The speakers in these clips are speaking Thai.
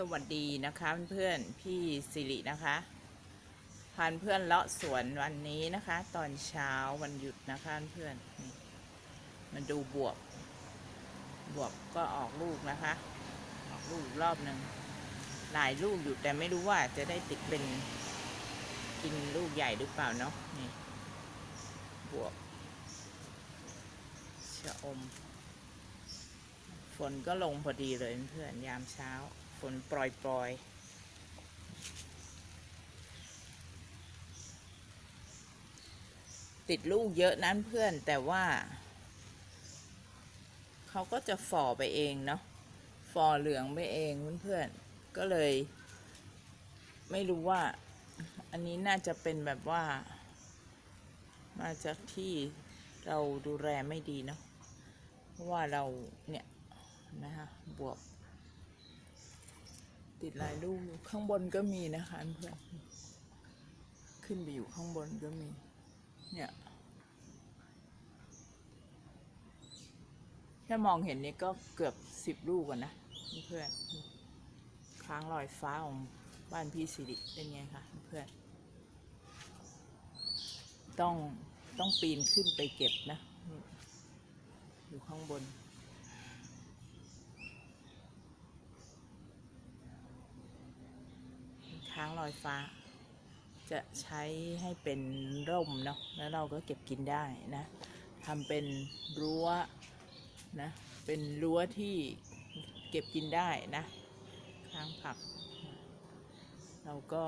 สวัสดีนะคะเพื่อนๆพี่สิรินะคะพาเพื่อนเลาะสวนวันนี้นะคะ ตอนเช้าวันหยุดนะคะเพื่อนมาดูบวบบวบก็ออกลูกนะคะ ออกลูกรอบหนึ่งหลายลูกอยู่แต่ไม่รู้ว่าจะได้ติดเป็นกินลูกใหญ่หรือเปล่าเนาะนี่บวบชะอม ฝนก็ลงพอดีเลยเพื่อนยามเช้า นปล่อยๆติดลูกเยอะนั้นเพื่อนแต่ว่า เขาก็จะฝ่อไปเองเนาะฝ่อเหลืองไปเองเพื่อนๆก็เลย ไม่รู้ว่า อันนี้น่าจะเป็นแบบว่า มาจากที่เราดูแลไม่ดีเนาะเพราะว่าเราเนี่ยนะคะบวบ ติดหลายลูกอยู่ข้างบนก็มีนะคะเพื่อนขึ้นไปอยู่ข้างบนก็มี เนี่ยแค่มองเห็นนี่ก็เกือบสิบลูกอะนะเพื่อนค้างลอยฟ้าของบ้านพี่สิริเป็นไงคะเพื่อนต้องต้องปีนขึ้นไปเก็บนะ อยู่ข้างบน ค้างลอยฟ้า จะใช้ให้เป็นร่มเนาะแล้วเราก็เก็บกินได้นะทำเป็นรั้วนะเป็นรั้วที่เก็บกินได้นะค้างผัก เราก็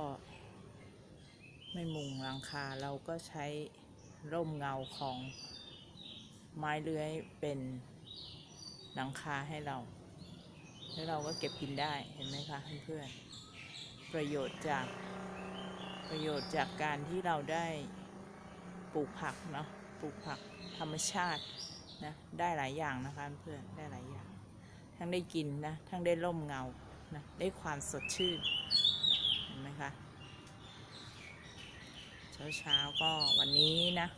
ไม่มุงหลังคาเราก็ใช้ร่มเงาของไม้เลื้อยเป็นหลังคาให้เรา แล้วเราก็เก็บกินได้เห็นไหมคะเพื่อนๆ ประโยชน์จากประโยชน์จากการที่เราได้ปลูกผักเนาะปลูกผักธรรมชาตินะได้หลายอย่างนะคะเพื่อนได้หลายอย่าง ทั้งได้กินนะทั้งได้ร่มเงานะได้ความสดชื่นเห็นไหมคะเช้าเช้าก็วันนี้นะ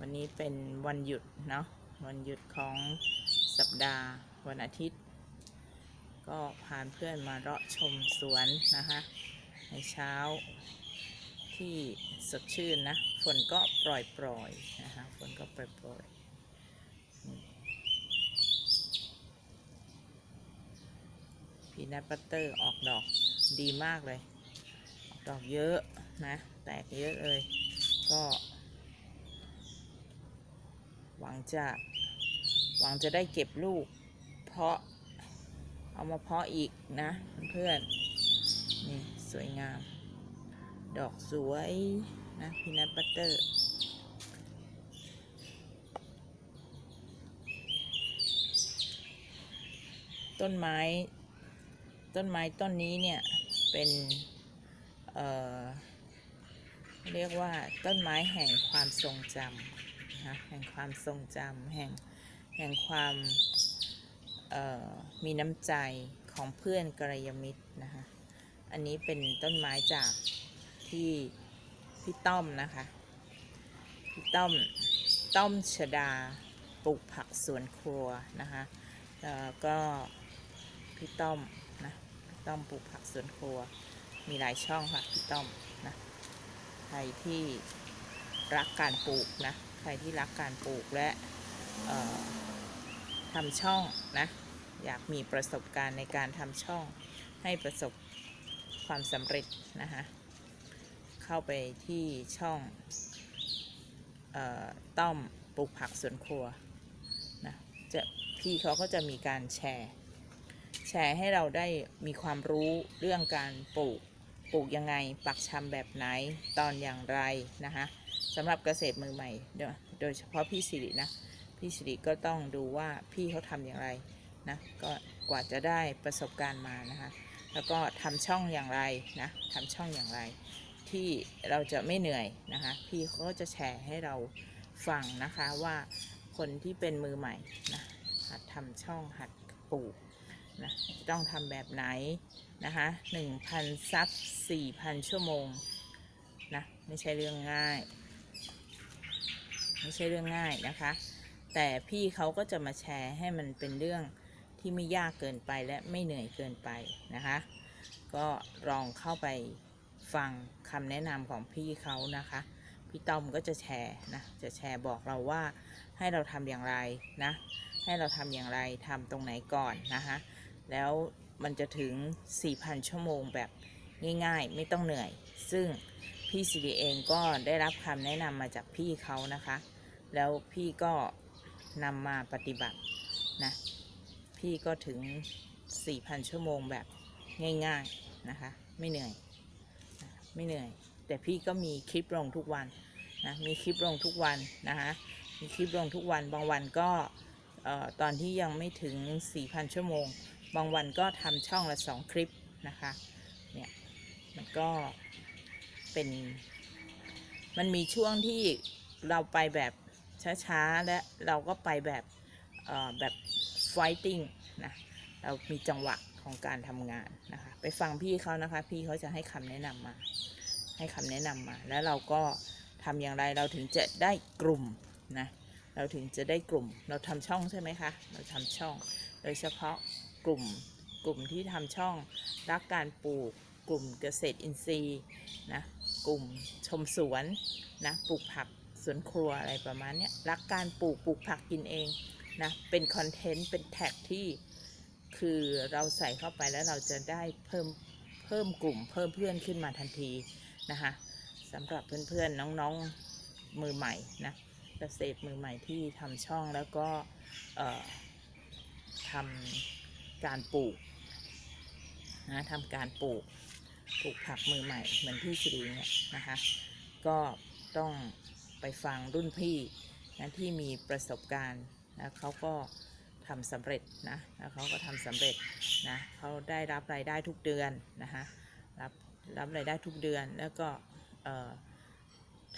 วันนี้เป็นวันหยุดเนาะวันหยุดของสัปดาห์วันอาทิตย์ ก็พาเพื่อนมาเลาะชมสวนนะคะ ในเช้าที่สดชื่นนะ ฝนก็ปล่อยปล่อยนะคะ ฝนก็ปล่อยปล่อยพีนัทบัตเตอร์ออกดอกดีมากเลย ออกดอกเยอะนะ แตกเยอะเลย ก็ หวังจะ หวังจะได้เก็บลูก เพราะ เอามาเพาะอีกนะเพื่อนๆนี่สวยงาม ดอกสวยนะพีนัทบัตเตอร์ต้นไม้ ต้นไม้ต้นนี้เนี่ย เป็น เอ่อ เรียกว่าต้นไม้แห่งความทรงจำนะแห่งความทรงจำแห่ง แห่งความ มีน้ำใจของเพื่อนกัลยมิตรนะคะอันนี้เป็นต้นไม้จากที่พี่ต้อมนะคะพี่ต้อมต้อมชดาปลูกผักสวนครัวนะคะแล้วก็พี่ต้อมนะพี่ต้อมปลูกผักสวนครัว มีหลายช่องค่ะพี่ต้อมนะใครที่รักการปลูกนะใครที่รักการปลูกและทำช่องนะ อยากมีประสบการณ์ในการทำช่องให้ประสบความสำเร็จนะคะเข้าไปที่ช่องออต้อมปลูกผักสวนครัวนะจะพี่เขาก็จะมีการแชร์ แชร์ให้เราได้มีความรู้เรื่องการปลูกปลูกยังไงปักชำแบบไหนตอนอย่างไรนะคะสำหรับเกษตรมือใหม่ โดยเฉพาะพี่สิรินะ พี่สิริก็ต้องดูว่าพี่เขาทำอย่างไร นะก็กว่าจะได้ประสบการณ์มานะคะแล้วก็ทำช่องอย่างไรนะทำช่องอย่างไรที่เราจะไม่เหนื่อยนะคะพี่เขาก็จะแชร์ให้เราฟังนะคะว่าคนที่เป็นมือใหม่นะหัดทำช่องหัดปลูกนะจะต้องทำแบบไหนนะคะหนึ่งพันซับสี่พันชั่วโมงนะไม่ใช่เรื่องง่าย ไม่ใช่เรื่องง่ายนะคะ แต่พี่เขาก็จะมาแชร์ให้มันเป็นเรื่อง ที่ไม่ยากเกินไปและไม่เหนื่อยเกินไปนะคะ ก็ลองเข้าไปฟังคำแนะนำของพี่เขานะคะ พี่ต้อมก็จะแชร์นะจะแชร์บอกเราว่าให้เราทำอย่างไรนะ ให้เราทำอย่างไรทำตรงไหนก่อนนะคะแล้วมันจะถึง 4,000 ชั่วโมงแบบง่ายๆ ไม่ต้องเหนื่อย ซึ่งพี่สิริเองก็ได้รับคำแนะนำมาจากพี่เขานะคะ แล้วพี่ก็นำมาปฏิบัตินะ พี่ก็ถึง 4,000 ชั่วโมงแบบง่ายๆนะคะ ไม่เหนื่อย ไม่เหนื่อย แต่พี่ก็มีคลิปลงทุกวันนะมีคลิปลงทุกวันนะคะมีคลิปลงทุกวันบางวันก็ตอนที่ยังไม่ถึง 4,000 ชั่วโมง บางวันก็ทำช่องละ 2 คลิปนะคะเนี่ยมันก็เป็น มันมีช่วงที่เราไปแบบช้าๆ และเราก็ไปแบบแบบ fighting นะเรามีจังหวะของการทำงานนะคะ ไปฟังพี่เขานะคะ พี่เขาจะให้คำแนะนำมา ให้คำแนะนำมา แล้วเราก็ทำอย่างไรเราถึงจะได้กลุ่มนะเราถึงจะได้กลุ่ม เราทำช่องใช่ไหมคะ เราทำช่อง โดยเฉพาะกลุ่มกลุ่มที่ทำช่องรักการปลูก กลุ่มเกษตรอินทรีย์นะกลุ่มชมสวนนะปลูกผักสวนครัวอะไรประมาณนี้รักการปลูกปลูกผักกินเอง นะเป็นคอนเทนต์เป็นแท็กที่คือเราใส่เข้าไปแล้วเราจะได้เพิ่มเพิ่มกลุ่ม เพิ่มเพื่อนขึ้นมาทันทีนะคะสำหรับเพื่อนๆน้องๆมือใหม่นะเกษตรมือใหม่ที่ทำช่องแล้วก็ทำการปลูกนะทำการปลูกปลูกผักมือใหม่เหมือนพี่สิริเนี่ยนะคะก็ต้องไปฟังรุ่นพี่นะที่มีประสบการณ์ นะเขาก็ทำสำเร็จนะแล้วเขาก็ทำสำเร็จนะเขาได้รับรายได้ทุกเดือนนะคะรับรับรายได้ทุกเดือนแล้วก็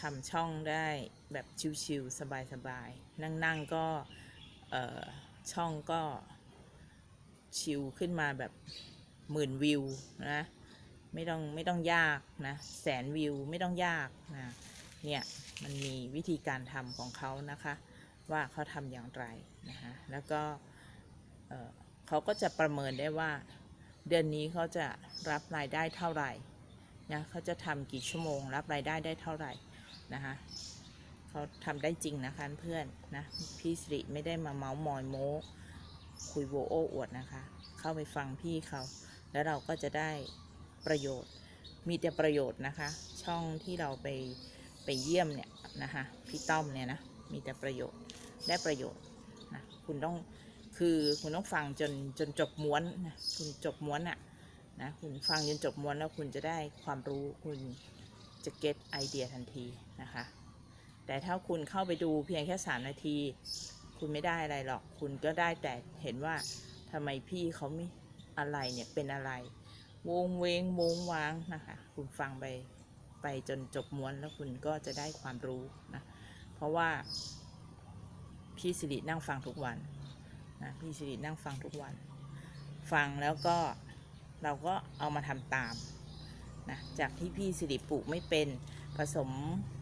ทำช่องได้แบบชิวๆสบายๆ นั่งๆก็ช่องก็ชิวขึ้นมาแบบหมื่นวิวนะไม่ต้องไม่ต้องยากนะแสนวิวไม่ต้องยากนะเนี่ยมันมีวิธีการทำของเขานะคะ ว่าเขาทำอย่างไรนะคะแล้วก็เอ่อเขาก็จะประเมินได้ว่า เดือนนี้เขาจะรับรายได้เท่าไหร่นะเขาจะทำกี่ชั่วโมง รับรายได้ได้เท่าไหร่นะคะเขาทำได้จริงนะคะเพื่อนนะพี่สิริไม่ได้มาเมาส์มอยโม้คุยโวโอ้อวดนะคะ เข้าไปฟังพี่เขา แล้วเราก็จะได้ประโยชน์ มีแต่ประโยชน์นะคะ ช่องที่เราไปไปเยี่ยมเนี่ยนะคะพี่ต้อมเนี่ยนะ มีแต่ประโยชน์ ได้ประโยชน์นะคุณต้องคือคุณต้องฟังจนจนจบม้วนนะคุณจบม้วนอะนะคุณฟังจนจบม้วนแล้วคุณจะได้ความรู้คุณจะเก็ตไอเดียทันทีนะคะ แต่ถ้าคุณเข้าไปดูเพียงแค่ 3 นาที คุณไม่ได้อะไรหรอก คุณก็ได้แต่เห็นว่าทำไมพี่เขาไม่อะไรเนี่ยเป็นอะไร วงเวงวงวางนะคะ คุณฟังไปไปจนจบม้วนแล้วคุณก็จะได้ความรู้นะ เพราะว่า พี่สิรินั่งฟังทุกวันนะพี่สิรินั่งฟังทุกวัน ฟังแล้วก็เราก็เอามาทำตามนะจากที่พี่สิริปลูกไม่เป็น ผสม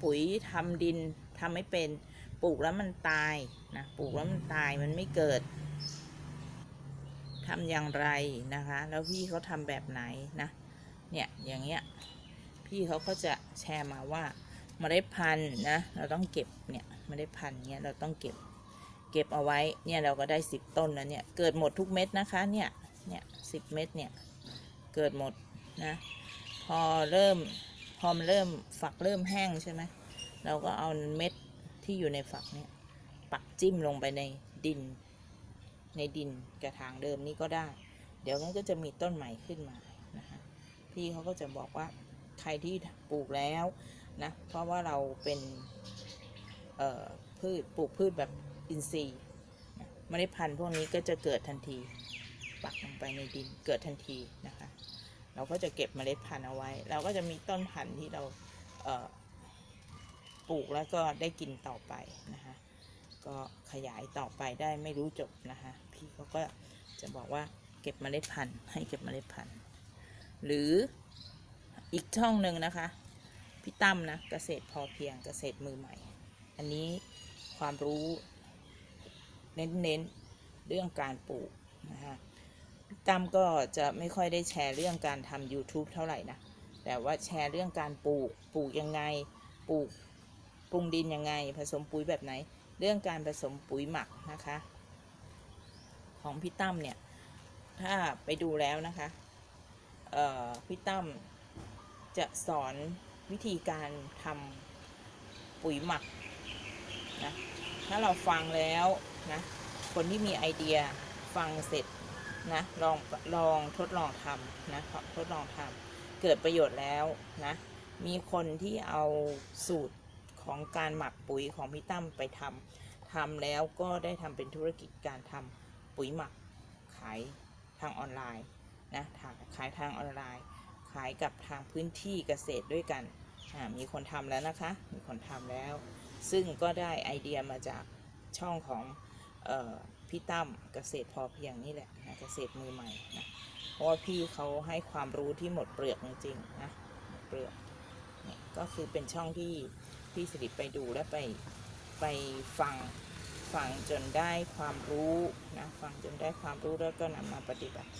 ปุ๋ยทำดินทำไม่เป็นปลูกแล้วมันตายนะปลูกแล้วมันตายมันไม่เกิดทำอย่างไรนะคะ แล้วพี่เขาทำแบบไหนนะ เนี่ย อย่างเงี้ย พี่เขาก็จะแชร์มาว่าเมล็ดพันธุ์นะ เราต้องเก็บเนี่ยเมล็ดพันธุ์เนี้ยเราต้องเก็บ เก็บเอาไว้ เนี่ยเราก็ได้สิบต้นแล้วเนี่ย เกิดหมดทุกเม็ดนะคะ เนี่ย เนี่ยสิบเม็ดเนี่ย เกิดหมดนะ พอเริ่ม พอมันเริ่มฝักเริ่มแห้งใช่ไหม เราก็เอาเม็ดที่อยู่ในฝักเนี่ย ปักจิ้มลงไปในดิน ในดินกระถางเดิมนี้ก็ได้ เดี๋ยวมันก็จะมีต้นใหม่ขึ้นมา นะคะ พี่เขาก็จะบอกว่าใครที่ปลูกแล้วนะ เพราะว่าเราเป็น เอ่อ พืช ปลูกพืชแบบ อินทรีย์เมล็ดพันธุ์พวกนี้ก็จะเกิดทันที ปักลงไปในดินเกิดทันทีนะคะ เราก็จะเก็บเมล็ดพันธุ์เอาไว้ เราก็จะมีต้นพันธุ์ที่เราเปลูกแล้วก็ได้กินต่อไปนะคะ ก็ขยายต่อไปได้ไม่รู้จบนะคะ พี่เขาก็จะบอกว่าเก็บเมล็ดพันธุ์ ให้เก็บเมล็ดพันธุ์ หรืออีกช่องหนึ่งนะคะพี่ตั้มนะเกษตรพอเพียงเกษตรมือใหม่ อันนี้ความรู้ เน้นๆเรื่องการปลูกนะคะตั้มก็จะไม่ค่อยได้แชร์เรื่องการทำ YouTube เท่าไหร่นะ แต่ว่าแชร์เรื่องการปลูก ปลูกยังไง ปลูกปรุงดินยังไง ผสมปุ๋ยแบบไหน เรื่องการผสมปุ๋ยหมักนะคะ ของพี่ตั้มเนี่ย ถ้าไปดูแล้วนะคะ เอ่อ พี่ตั้มจะสอนวิธีการทำปุ๋ยหมักนะ ถ้าเราฟังแล้วนะคนที่มีไอเดียฟังเสร็จนะลองลองทดลองทำนะทดลองทำเกิดประโยชน์แล้วนะมีคนที่เอาสูตรของการหมักปุ๋ยของพี่ตั้มไปทำทำแล้วก็ได้ทำเป็นธุรกิจการทำปุ๋ยหมักขายทางออนไลน์นะขายทางออนไลน์ ขายกับทางพื้นที่เกษตรด้วยกันมีคนทำแล้วนะคะ มีคนทำแล้ว ซึ่งก็ได้ไอเดียมาจากช่องของออพี่ตั้มเกษตรพอเพียงนี่แหละนะเกษตรมือใหม่นะเพราะว่าพี่เขาให้ความรู้ที่หมดเปลือกจริงๆนะเปลือกเนี่ยก็คือเป็นช่องที่พี่สิริไปดูและไปไปฟังฟังจนได้ความรู้นะฟังจนได้ความรู้แล้วก็นำมาปฏิบัติ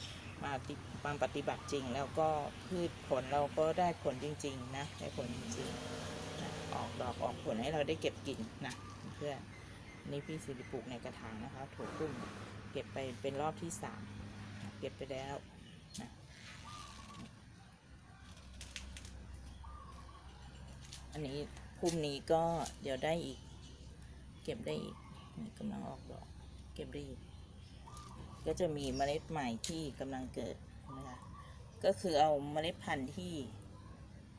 มาติมาปฏิบัติจริง แล้วก็พืชผลเราก็ได้ผลจริง ๆ นะ ได้ผลจริงๆ ออกดอกออกผลให้เราได้เก็บกินนะเพื่อนนี่พี่สิริปลูกในกระถางนะคะถูกขึ้นเก็บไปเป็นรอบที่สามเก็บไปแล้วนะอันนี้พุ่มนี้ก็เดี๋ยวได้อีก เก็บได้อีกกำลังออกดอก เก็บได้อีก ก็จะมีเมล็ดใหม่ที่กำลังเกิดนะคะก็คือเอาเมล็ดพันธุ์ที่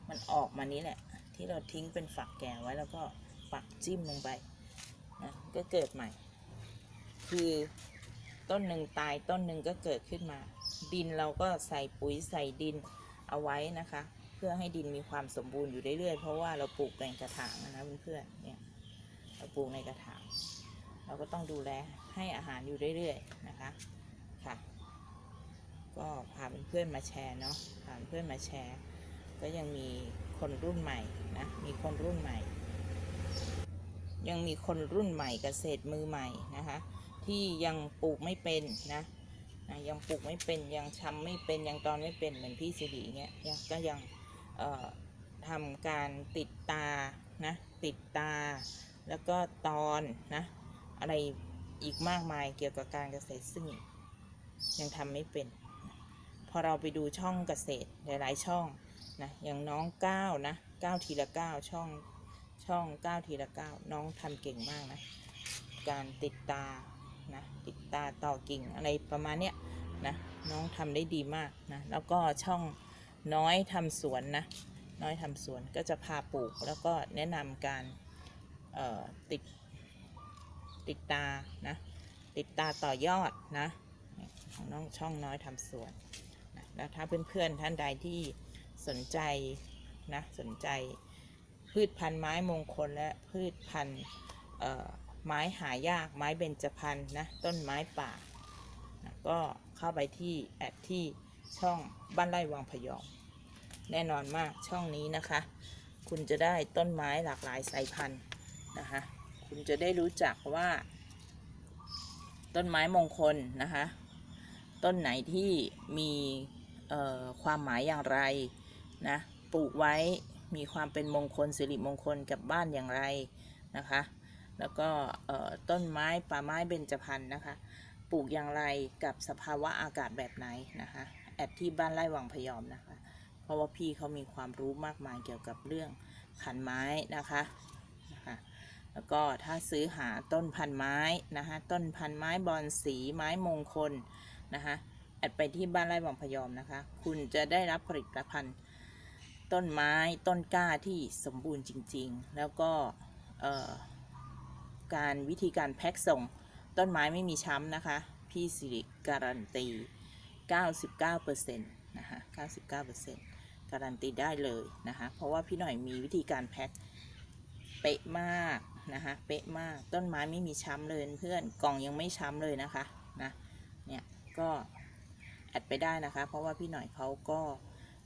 มันออกมานี้แหละ ที่เราทิ้งเป็นฝักแก่ไว้แล้วก็ปักจิ้มลงไปนะก็เกิดใหม่ คือต้นหนึ่งตายต้นหนึ่งก็เกิดขึ้นมา ดินเราก็ใส่ปุ๋ยใส่ดินเอาไว้นะคะ เพื่อให้ดินมีความสมบูรณ์อยู่เรื่อยๆเพราะว่าเราปลูกในกระถางนะเพื่อนๆเนี่ยเราปลูกในกระถางเราก็ต้องดูแลให้อาหารอยู่เรื่อยๆนะคะค่ะ ก็พาเพื่อนๆมาแชร์เนาะพาเพื่อนมาแชร์ ก็ยังมี คนรุ่นใหม่นะมีคนรุ่นใหม่ ยังมีคนรุ่นใหม่เกษตรมือใหม่นะคะที่ยังปลูกไม่เป็นนะนะยังปลูกไม่เป็นยังชำไม่เป็นยังตอนไม่เป็นเหมือนพี่สิริเงี้ยยังก็ยังทำการติดตานะติดตา แล้วก็ตอนนะอะไรอีกมากมายเกี่ยวกับการเกษตรซึ่งยังทำไม่เป็น พอเราไปดูช่องเกษตรหลาย ๆ ช่อง นะอย่างน้องก้าวนะก้าวทีละก้าวช่องช่องก้าวทีละก้าวน้องทำเก่งมากนะ การติดตานะติดตาต่อกิ่งอะไรประมาณเนี้ยนะน้องทำได้ดีมากนะแล้วก็ช่องน้อยทำสวนนะน้อยทำสวนก็จะพาปลูกแล้วก็แนะนำการติดติดตานะติดตาต่อยอดนะของน้องช่องน้อยทำสวนนะแล้วถ้าเพื่อนๆท่านใดที่ สนใจนะสนใจพืชพันธุ์ไม้มงคลและพืชพันธุ์ไม้หายากไม้เบญจพรรณนะต้นไม้ป่านะก็เข้าไปที่แอดที่ช่องบ้านไร่วังพยอมแน่นอนมากช่องนี้นะคะ คุณจะได้ต้นไม้หลากหลายสายพันธุ์นะคะคุณจะได้รู้จักว่า ต้นไม้มงคลนะคะ ต้นไหนที่มีความหมายอย่างไร นะปลูกไว้มีความเป็นมงคลสิริมงคลกับบ้านอย่างไรนะคะ แล้วก็ต้นไม้ป่าไม้เบญจพรรณนะคะ ปลูกอย่างไรกับสภาวะอากาศแบบไหนนะคะแอดที่บ้านไร่วังพยอมนะคะ เพราะว่าพี่เขามีความรู้มากมายเกี่ยวกับเรื่องพันไม้นะคะนะคะแล้วก็ถ้าซื้อหาต้นพันไม้นะคะต้นพันไม้บอนสีไม้มงคลนะคะแอดไปที่บ้านไร่วังพยอมนะคะ คุณจะได้รับผลิตภัณฑ์ ต้นไม้ต้นกล้าที่สมบูรณ์จริง ๆ แล้วก็การวิธีการแพ็คส่ง ต้นไม้ไม่มีช้ำนะคะ พี่สิริการันตี 99%นะคะ99%การันตีได้เลยนะคะเพราะว่าพี่หน่อยมีวิธีการแพ็คเป๊ะมากนะคะเป๊ะมากต้นไม้ไม่มีช้ำเลยเพื่อนกล่องยังไม่ช้ำเลยนะคะนะเนี่ยก็แอดไปได้นะคะ เพราะว่าพี่หน่อยเขาก็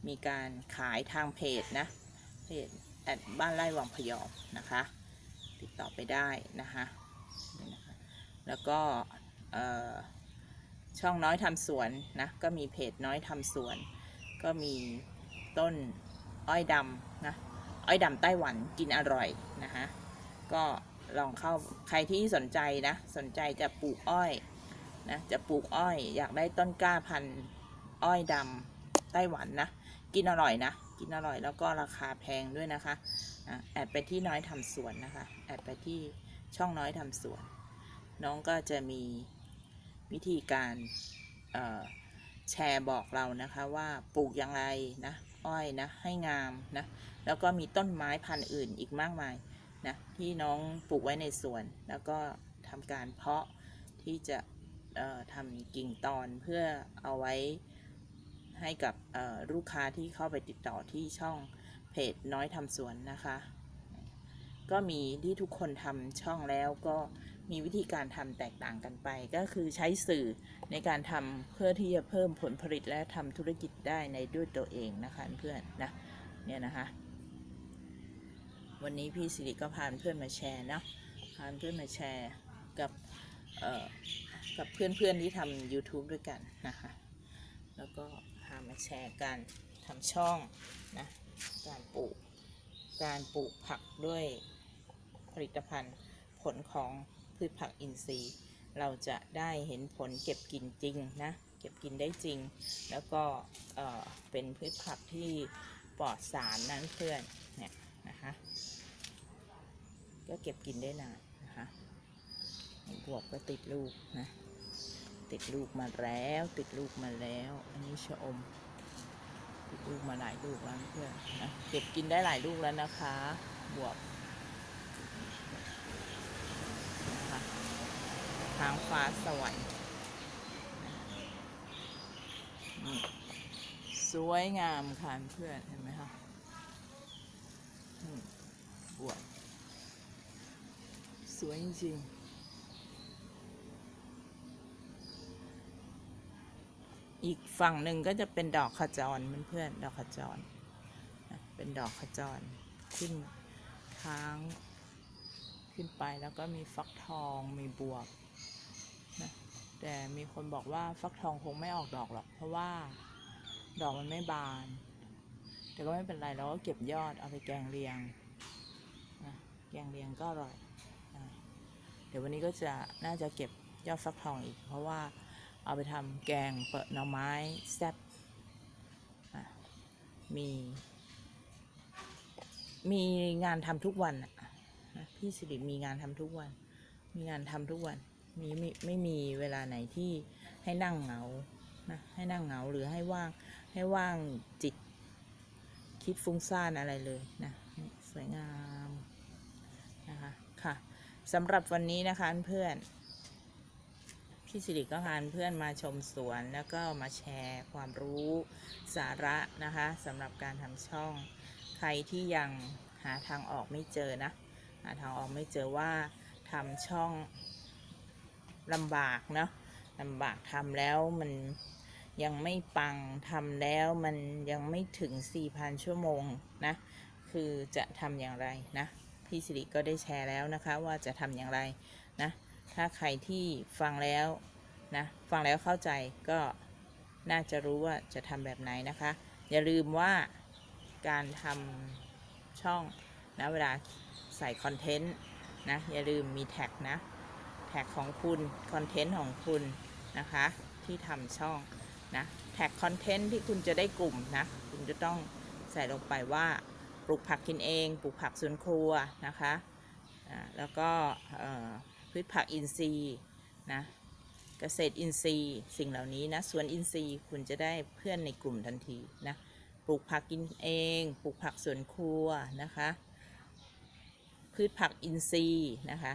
มีการขายทางเพจนะเพจแอดบ้านไร่วังพยอมนะคะ ติดต่อไปได้นะคะแล้วก็ช่องน้อยทำสวนนะก็มีเพจน้อยทำสวน ก็มีต้นอ้อยดำนะอ้อยดำไต้หวันกินอร่อยนะฮะก็ลองเข้าใครที่สนใจนะสนใจจะปลูกอ้อยนะจะปลูกอ้อย อยากได้ต้นกล้าพันธุ์อ้อยดำไต้หวันนะ กินอร่อยนะ กินอร่อยแล้วก็ราคาแพงด้วยนะคะแอดไปที่น้อยทำสวนนะคะ แอดไปที่ช่องน้อยทำสวน น้องก็จะมีวิธีการแชร์บอกเรานะคะว่าปลูกอย่างไรนะ อ้อยนะให้งามนะ แล้วก็มีต้นไม้พันธุ์อื่นอีกมากมายนะที่น้องปลูกไว้ในสวน แล้วก็ทำการเพาะที่จะทำกิ่งตอนเพื่อเอาไว้ ให้กับลูกค้าที่เข้าไปติดต่อที่ช่องเพจน้อยทำสวนนะคะ ก็มีที่ทุกคนทำช่องแล้วก็มีวิธีการทำแตกต่างกันไป ก็คือใช้สื่อในการทำเพื่อที่จะเพิ่มผลผลิตและทำธุรกิจได้ในด้วยตัวเองนะคะเพื่อนนะเนี่ยนะคะ วันนี้พี่สิริก็พาเพื่อนมาแชร์เนาะพาเพื่อนมาแชร์กับเอ่อกับเพื่อนๆที่ทำ YouTube ด้วยกันนะคะ แล้วก็ พามาแชร์การทำช่องนะการปลูกการปลูกผักด้วยผลิตภัณฑ์ผลของพืชผักอินทรีย์ เราจะได้เห็นผลเก็บกินจริงนะเก็บกินได้จริง แล้วก็เออเป็นพืชผักที่ปลอดสารนั้นเพื่อนเนี่ยนะคะก็เก็บกินได้นานนะคะบวบก็ติดลูกนะ ติดลูกมาแล้ว ติดลูกมาแล้ว อันนี้ชะอม ติดลูกมาหลายลูกแล้วเพื่อนนะเก็บกินได้หลายลูกแล้วนะคะ บวบนะคะทางฟ้าสวรรค์สวยงามค่ะเพื่อนเห็นไหมคะบวบสวยจริงๆ อีกฝั่งหนึ่งก็จะเป็นดอกขจรเพื่อนๆดอกขจรนเป็นดอกขจรขึ้นค้างขึ้นไปแล้วก็มีฟักทองมีบวบนะแต่มีคนบอกว่าฟักทองคงไม่ออกดอกหรอก เพราะว่าดอกมันไม่บาน แต่ก็ไม่เป็นไรเราก็เก็บยอดเอาไปแกงเลียงนะแกงเลียงก็อร่อยนะเดี๋ยววันนี้ก็จะน่าจะเก็บยอดฟักทองอีก เพราะว่า เอาไปทำแกงเปิดหน่อไม้แซ่บมี มีงานทำทุกวันอะนะพี่สิริมีงานทำทุกวัน มีงานทำทุกวัน มีไม่ไม่มีเวลาไหนที่ให้นั่งเหงานะให้นั่งเหงาหรือให้ว่างให้ว่างจิต คิดฟุ้งซ่านอะไรเลยนะสวยงามนะคะค่ะสำหรับวันนี้นะคะเพื่อน พี่สิริก็พาเพื่อนมาชมสวน แล้วก็มาแชร์ความรู้สาระนะคะสำหรับการทำช่อง ใครที่ยังหาทางออกไม่เจอนะ หาทางออกไม่เจอว่าทำช่องลำบากเนาะลำบากทำแล้วมันยังไม่ปังทำแล้วมันยังไม่ถึง 4,000 ชั่วโมงนะ คือจะทำอย่างไรนะ พี่สิริก็ได้แชร์แล้วนะคะว่าจะทำอย่างไรนะ ถ้าใครที่ฟังแล้วนะฟังแล้วเข้าใจก็น่าจะรู้ว่าจะทำแบบไหนนะคะ อย่าลืมว่าการทำช่องนะเวลาใส่คอนเทนต์นะอย่าลืมมีแท็กนะแท็กของคุณคอนเทนต์ของคุณนะคะที่ทำช่องนะแท็กคอนเทนต์ที่คุณจะได้กลุ่มนะคุณจะต้องใส่ลงไปว่าปลูกผักกินเอง ปลูกผักสวนครัวนะคะอ่าแล้วก็ พืชผักอินทรีย์นะเกษตรอินทรีย์สิ่งเหล่านี้นะสวนอินทรีย์คุณจะได้เพื่อนในกลุ่มทันทีนะปลูกผักกินเองปลูกผักสวนครัวนะคะ พืชผักอินทรีย์นะคะ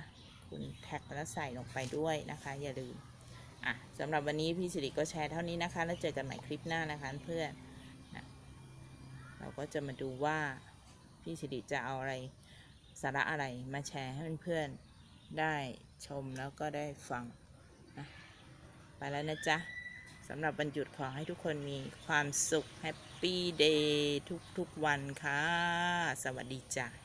คุณแท็กแล้วใส่ลงไปด้วยนะคะ อย่าลืมอะสำหรับวันนี้พี่สิริก็แชร์เท่านี้นะคะ แล้วเจอกันใหม่คลิปหน้านะคะเพื่อนนะเราก็จะมาดูว่าพี่สิริจะเอาอะไรสาระอะไรมาแชร์ให้เพื่อนๆได้ ชมแล้วก็ได้ฟังนะไปแล้วนะจ๊ะสำหรับวันหยุดขอให้ทุกคนมีความสุขแฮปปี้เดย์ทุกๆวันค่ะ สวัสดีจ้ะ